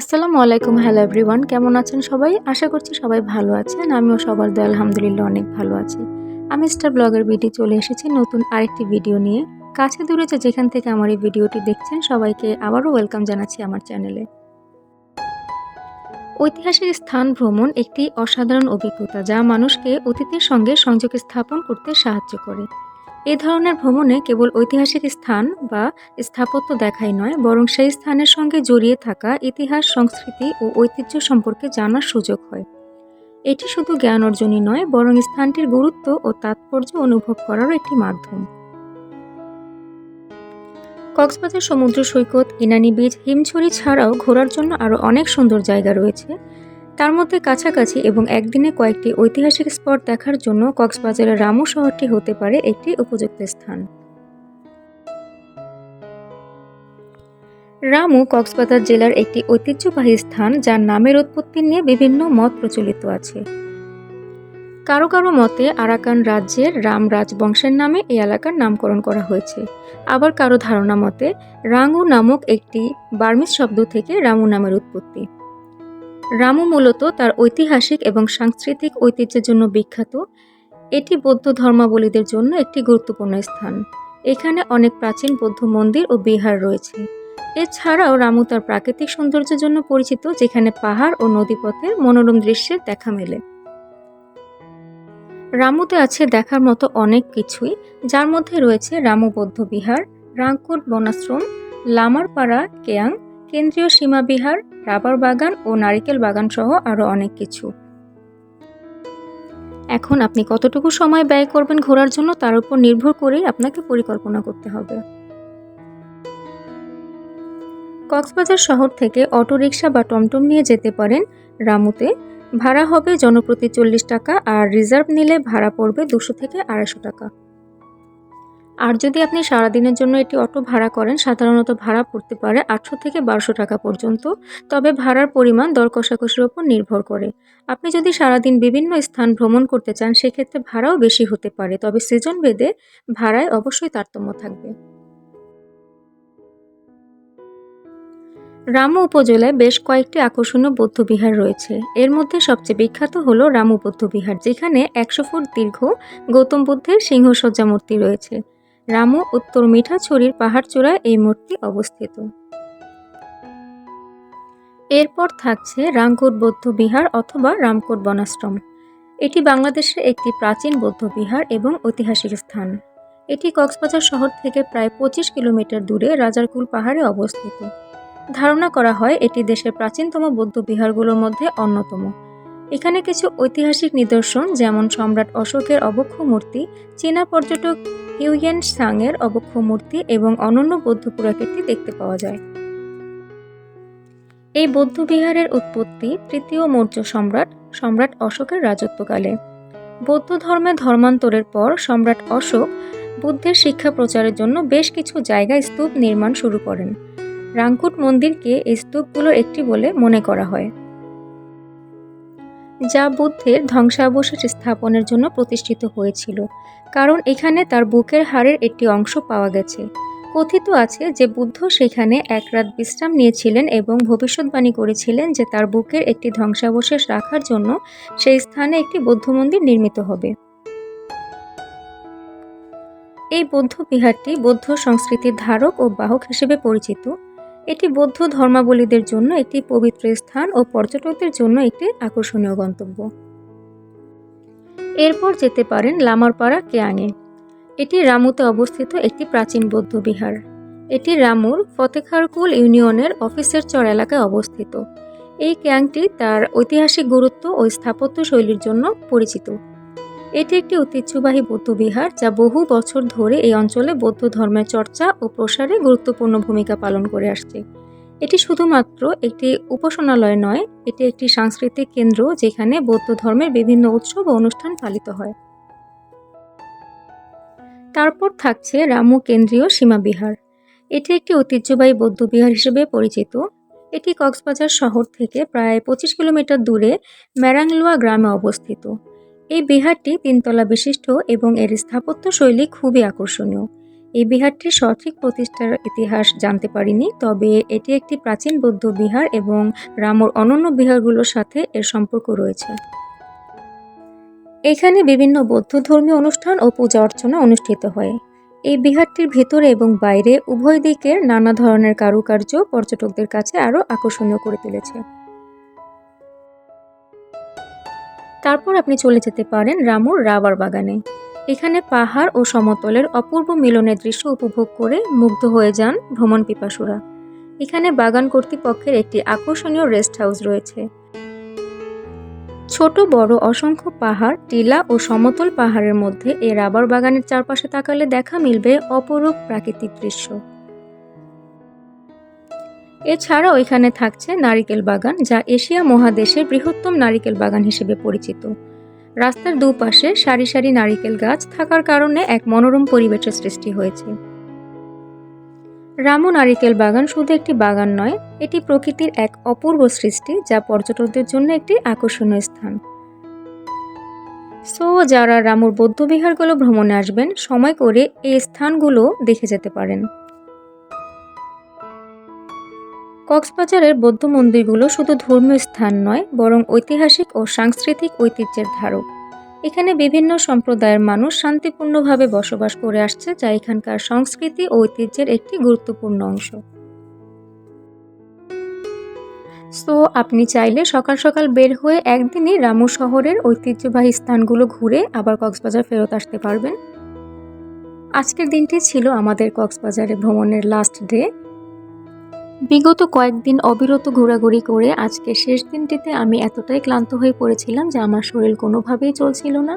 আসসালামু আলাইকুম hello everyone কেমন আছেন সবাই? আশা করছি সবাই ভালো আছেন। আমিও সবার দয়া আলহামদুলিল্লাহ, অনেক ভালো আছি। আমি স্টার ব্লগের ভিডিও চলে এসেছি নতুন আরেকটি ভিডিও নিয়ে। কাছে দূরে যে যেখান থেকে আমার এই ভিডিওটি দেখছেন, সবাইকে আবারও ওয়েলকাম জানাচ্ছি আমার চ্যানেলে ঐতিহাসিক স্থান ভ্রমণ একটি অসাধারণ অভিজ্ঞতা যা মানুষকে অতীতের সঙ্গে সংযোগ স্থাপন করতে সাহায্য করে। এ ধরনের ভ্রমণে কেবল ঐতিহাসিক স্থান বা স্থাপত্য দেখাই নয়, বরং সেই স্থানের সঙ্গে জড়িয়ে থাকা ইতিহাস, সংস্কৃতি ও ঐতিহ্য সম্পর্কে জানার সুযোগ হয়। এটি শুধু জ্ঞান অর্জনই নয়, বরং স্থানটির গুরুত্ব ও তাৎপর্য অনুভব করারও একটি মাধ্যম। কক্সবাজার সমুদ্র সৈকত, ইনানি বিচ, হিমছড়ি ছাড়াও ঘোরার জন্য আরও অনেক সুন্দর জায়গা রয়েছে। তার মধ্যে কাছাকাছি এবং একদিনে কয়েকটি ঐতিহাসিক স্পট দেখার জন্য কক্সবাজারের রামু শহরটি হতে পারে একটি উপযুক্ত স্থান। রামু কক্সবাজার জেলার একটি ঐতিহ্যবাহী স্থান যার নামের উৎপত্তি নিয়ে বিভিন্ন মত প্রচলিত আছে। কারও কারও মতে আরাকান রাজ্যের রাম রাজবংশের নামে এই এলাকার নামকরণ করা হয়েছে। আবার কারও ধারণা মতে রাঙ্গু নামক একটি বার্মিজ শব্দ থেকে রামু নামের উৎপত্তি। রামু মূলত তার ঐতিহাসিক এবং সাংস্কৃতিক ঐতিহ্যের জন্য বিখ্যাত। এটি বৌদ্ধ ধর্মাবলীদের জন্য একটি গুরুত্বপূর্ণ স্থান। এখানে অনেক প্রাচীন বৌদ্ধ মন্দির ও বিহার রয়েছে। এছাড়াও রামু তার প্রাকৃতিক সৌন্দর্যের জন্য পরিচিত, যেখানে পাহাড় ও নদীপথের মনোরম দৃশ্যের দেখা মেলে। রামুতে আছে দেখার মতো অনেক কিছুই, যার মধ্যে রয়েছে রামু বৌদ্ধ বিহার রাংকুট বনাশ্রম, লামারপাড়া, কেয়াং কেন্দ্রীয় সীমা বিহার, রাবার বাগান ও নারিকেল বাগান সহ আরও অনেক কিছু। এখন আপনি কতটুকু সময় ব্যয় করবেন ঘোরার জন্য তার উপর নির্ভর করেই আপনাকে পরিকল্পনা করতে হবে। কক্সবাজার শহর থেকে অটোরিকশা বা টমটম নিয়ে যেতে পারেন রামুতে। ভাড়া হবে জনপ্রতি চল্লিশ টাকা আর রিজার্ভ নিলে ভাড়া পড়বে দুশো থেকে আড়াইশো টাকা। আর যদি আপনি সারাদিনের জন্য এটি অটো ভাড়া করেন, সাধারণত ভাড়া পড়তে পারে আটশো থেকে বারোশো টাকা পর্যন্ত। তবে ভাড়ার পরিমাণ দর কষাকষির ওপর নির্ভর করে। আপনি যদি সারাদিন বিভিন্ন স্থান ভ্রমণ করতে চান, সেক্ষেত্রে ভাড়াও বেশি হতে পারে। তবে সিজন ভেদে ভাড়ায় অবশ্যই তারতম্য থাকবে। রামু উপজেলায় বেশ কয়েকটি আকর্ষণীয় বৌদ্ধবিহার রয়েছে। এর মধ্যে সবচেয়ে বিখ্যাত হল রামু বৌদ্ধবিহার, যেখানে একশো ফুট দীর্ঘ গৌতম বুদ্ধের সিংহসজ্জা মূর্তি রয়েছে। রামু উত্তর মিঠাছড়ির পাহাড়চূড়ায় এই মূর্তি অবস্থিত। এরপর থাকছে রামকোট বৌদ্ধ বিহার অথবা রামকোট বনাশ্রম। এটি বাংলাদেশের একটি প্রাচীন বৌদ্ধ বিহার এবং ঐতিহাসিক স্থান। এটি কক্সবাজার শহর থেকে প্রায় পঁচিশ কিলোমিটার দূরে রাজারকুল পাহাড়ে অবস্থিত। ধারণা করা হয় এটি দেশের প্রাচীনতম বৌদ্ধ বিহারগুলোর মধ্যে অন্যতম। এখানে কিছু ঐতিহাসিক নিদর্শন যেমন সম্রাট অশোকের অবক্ষ মূর্তি, চীনা পর্যটক হিউয়েন সাংয়ের অবক্ষ মূর্তি এবং অনন্য বৌদ্ধ পুরাকীর্তি দেখতে পাওয়া যায়। এই বৌদ্ধ বিহারের উৎপত্তি তৃতীয় মৌর্য সম্রাট সম্রাট অশোকের রাজত্বকালে। বৌদ্ধ ধর্মে ধর্মান্তরের পর সম্রাট অশোক বুদ্ধের শিক্ষা প্রচারের জন্য বেশ কিছু জায়গায় স্তূপ নির্মাণ শুরু করেন। রাংকুট মন্দিরকে এই স্তূপগুলোর একটি বলে মনে করা হয়। যা বুদ্ধের ধ্বংসাবশেষ স্থাপনের জন্য প্রতিষ্ঠিত হয়েছিল, কারণ এখানে তার বুকের হাড়ের একটি অংশ পাওয়া গেছে। কথিত আছে যে বুদ্ধ সেখানে এক রাত বিশ্রাম নিয়েছিলেন এবং ভবিষ্যৎবাণী করেছিলেন যে তার বুকের একটি ধ্বংসাবশেষ রাখার জন্য সেই স্থানে একটি বৌদ্ধ মন্দির নির্মিত হবে। এই বৌদ্ধ বিহারটি বৌদ্ধ সংস্কৃতির ধারক ও বাহক হিসেবে পরিচিত। এটি বৌদ্ধ ধর্মাবলীদের জন্য একটি পবিত্র স্থান ও পর্যটকদের জন্য একটি আকর্ষণীয় গন্তব্য। এরপর যেতে পারেন লামারপাড়া কেয়াঙে। এটি রামুতে অবস্থিত একটি প্রাচীন বৌদ্ধ বিহার। এটি রামুর ফতেখারকুল ইউনিয়নের অফিসের চর এলাকায় অবস্থিত। এই ক্যাংটি তার ঐতিহাসিক গুরুত্ব ও স্থাপত্য শৈলীর জন্য পরিচিত। এটি একটি ঐতিহ্যবাহী বৌদ্ধবিহার যা বহু বছর ধরে এই অঞ্চলে বৌদ্ধ ধর্মের চর্চা ও প্রসারে গুরুত্বপূর্ণ ভূমিকা পালন করে আসছে। এটি শুধুমাত্র একটি উপাসনালয় নয়, এটি একটি সাংস্কৃতিক কেন্দ্র যেখানে বৌদ্ধ ধর্মের বিভিন্ন উৎসব ও অনুষ্ঠান পালিত হয়। তারপর থাকছে রামু কেন্দ্রীয় সীমা বিহার। এটি একটি ঐতিহ্যবাহী বৌদ্ধ বিহার হিসেবে পরিচিত। এটি কক্সবাজার শহর থেকে প্রায় পঁচিশ কিলোমিটার দূরে ম্যারাংলুয়া গ্রামে অবস্থিত। এই বিহারটি তিনতলা বিশিষ্ট এবং এর স্থাপত্য শৈলী খুবই আকর্ষণীয়। এই বিহারটির সঠিক প্রতিষ্ঠার ইতিহাস জানতে পারিনি, তবে এটি একটি প্রাচীন বৌদ্ধ বিহার এবং রামুর অনন্য বিহারগুলোর সাথে এর সম্পর্ক রয়েছে। এখানে বিভিন্ন বৌদ্ধ ধর্মীয় অনুষ্ঠান ও পূজা অর্চনা অনুষ্ঠিত হয়। এই বিহারটির ভেতরে এবং বাইরে উভয় দিকের নানা ধরনের কারুকার্য পর্যটকদের কাছে আরও আকর্ষণীয় করে তুলেছে। তারপর আপনি চলে যেতে পারেন রামুর রাবার বাগানে। এখানে পাহাড় ও সমতলের অপূর্ব মিলনের দৃশ্য উপভোগ করে মুগ্ধ হয়ে যান ভ্রমণ পিপাসুরা। এখানে বাগান কর্তৃপক্ষের একটি আকর্ষণীয় রেস্ট হাউস রয়েছে। ছোট, বড়, অসংখ্য পাহাড়, টিলা ও সমতল পাহাড়ের মধ্যে এই রাবার বাগানের চারপাশে তাকালে দেখা মিলবে অপরূপ প্রাকৃতিক দৃশ্য। এছাড়াও এখানে থাকছে নারিকেল বাগান, যা এশিয়া মহাদেশের বৃহত্তম নারিকেল বাগান হিসেবে পরিচিত। রাস্তার দুপাশে সারি সারি নারিকেল গাছ থাকার কারণে এক মনোরম পরিবেশের সৃষ্টি হয়েছে। রামু নারিকেল বাগান শুধু একটি বাগান নয়, এটি প্রকৃতির এক অপূর্ব সৃষ্টি, যা পর্যটকদের জন্য একটি আকর্ষণীয় স্থান। সো, যারা রামুর বৌদ্ধবিহারগুলো ভ্রমণে আসবেন, সময় করে এই স্থানগুলো দেখে যেতে পারেন। কক্সবাজারের বৌদ্ধ মন্দিরগুলো শুধু ধর্মীয় স্থান নয়, বরং ঐতিহাসিক ও সাংস্কৃতিক ঐতিহ্যের ধারক। এখানে বিভিন্ন সম্প্রদায়ের মানুষ শান্তিপূর্ণভাবে বসবাস করে আসছে, যা এখানকার সংস্কৃতি ও ঐতিহ্যের একটি গুরুত্বপূর্ণ অংশ। সো, আপনি চাইলে সকাল সকাল বের হয়ে একদিনই রামু শহরের ঐতিহ্যবাহী স্থানগুলো ঘুরে আবার কক্সবাজার ফেরত আসতে পারবেন। আজকের দিনটি ছিল আমাদের কক্সবাজারে ভ্রমণের লাস্ট ডে বিগত কয়েকদিন অবিরত ঘোরাঘুরি করে আজকে শেষ দিনটিতে আমি এতটাই ক্লান্ত হয়ে পড়েছিলাম যে আমার শরীর কোনোভাবেই চলছিল না।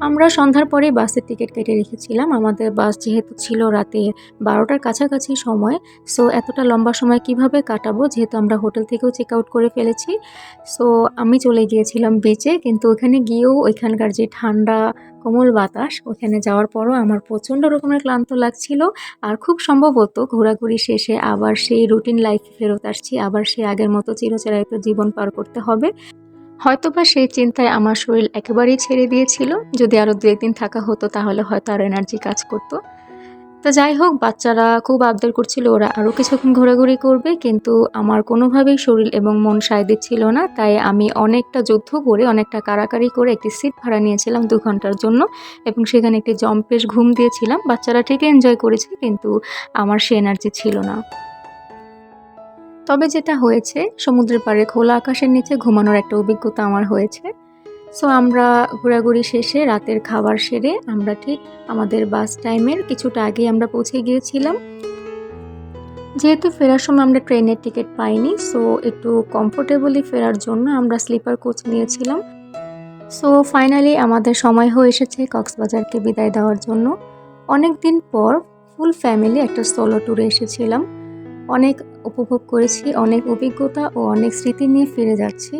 আমরা সন্ধ্যার পরে বাসের টিকিট কেটে রেখেছিলাম। আমাদের বাস যেহেতু ছিল রাতে বারোটার কাছাকাছি সময় সো এতটা লম্বা সময় কীভাবে কাটাবো যেহেতু আমরা হোটেল থেকেও চেক আউট করে ফেলেছি। সো আমি চলে গিয়েছিলাম বেচে কিন্তু ওখানে গিয়েও ওইখানকার যে ঠান্ডা, কোমল বাতাস, ওখানে যাওয়ার পরও আমার প্রচণ্ড রকমের ক্লান্ত লাগছিল। আর খুব সম্ভবত ঘোরাঘুরি শেষে আবার সেই রুটিন লাইফে ফেরত আসছি, আবার সেই আগের মতো চিরচেরায়িত জীবন পার করতে হবে। হয়তোবা সেই চিন্তায় আমার শরীর একেবারেই ছেড়ে দিয়েছিল। যদি আরও দু একদিন থাকা হতো, তাহলে হয়তো আর এনার্জি কাজ করতো। তো যাই হোক, বাচ্চারা খুব আবদার করছিল, ওরা আরও কিছুক্ষণ ঘোরাঘুরি করবে, কিন্তু আমার কোনোভাবেই শরীর এবং মন সায় দিচ্ছিল না। তাই আমি অনেকটা যুদ্ধ করে, অনেকটা কারাকারি করে একটি সিট ভাড়া নিয়েছিলাম দু ঘণ্টার জন্য এবং সেখানে একটি জম্পেশ ঘুম দিয়েছিলাম। বাচ্চারা ঠিক এনজয় করেছে, কিন্তু আমার সে এনার্জি ছিল না। তবে যেটা হয়েছে, সমুদ্রের পাড়ে খোলা আকাশের নিচে ঘুমানোর একটা অভিজ্ঞতা আমার হয়েছে। সো আমরা ঘোরাঘুরি শেষে রাতের খাবার সেরে আমরা ঠিক আমাদের বাস টাইমের কিছুটা আগে আমরা পৌঁছে গিয়েছিলাম। যেহেতু ফেরার সময় আমরা ট্রেনের টিকিট পাইনি সো একটু কমফোর্টেবলি ফেরার জন্য আমরা স্লিপার কোচ নিয়েছিলাম। সো ফাইনালি আমাদের সময় হয়ে এসেছে কক্সবাজারকে বিদায় দেওয়ার জন্য। অনেক দিন পর ফুল ফ্যামিলি একটা সোলো ট্যুরে এসেছিলাম। অনেক উপভোগ করেছি, অনেক অভিজ্ঞতা ও অনেক স্মৃতি নিয়ে ফিরে যাচ্ছি।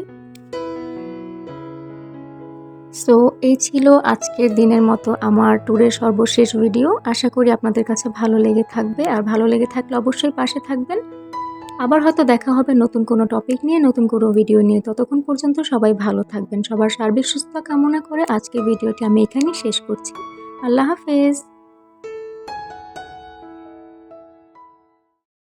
সো এই ছিল আজকের দিনের মতো আমার ট্যুরের সর্বশেষ ভিডিও। আশা করি আপনাদের কাছে ভালো লেগে থাকবে। আর ভালো লেগে থাকলে অবশ্যই পাশে থাকবেন। আবার হয়তো দেখা হবে নতুন কোনো টপিক নিয়ে, নতুন কোনো ভিডিও নিয়ে। ততক্ষণ পর্যন্ত সবাই ভালো থাকবেন। সবার সার্বিক সুস্থতা কামনা করে আজকের ভিডিওটি আমি এখানেই শেষ করছি। আল্লাহ হাফেজ।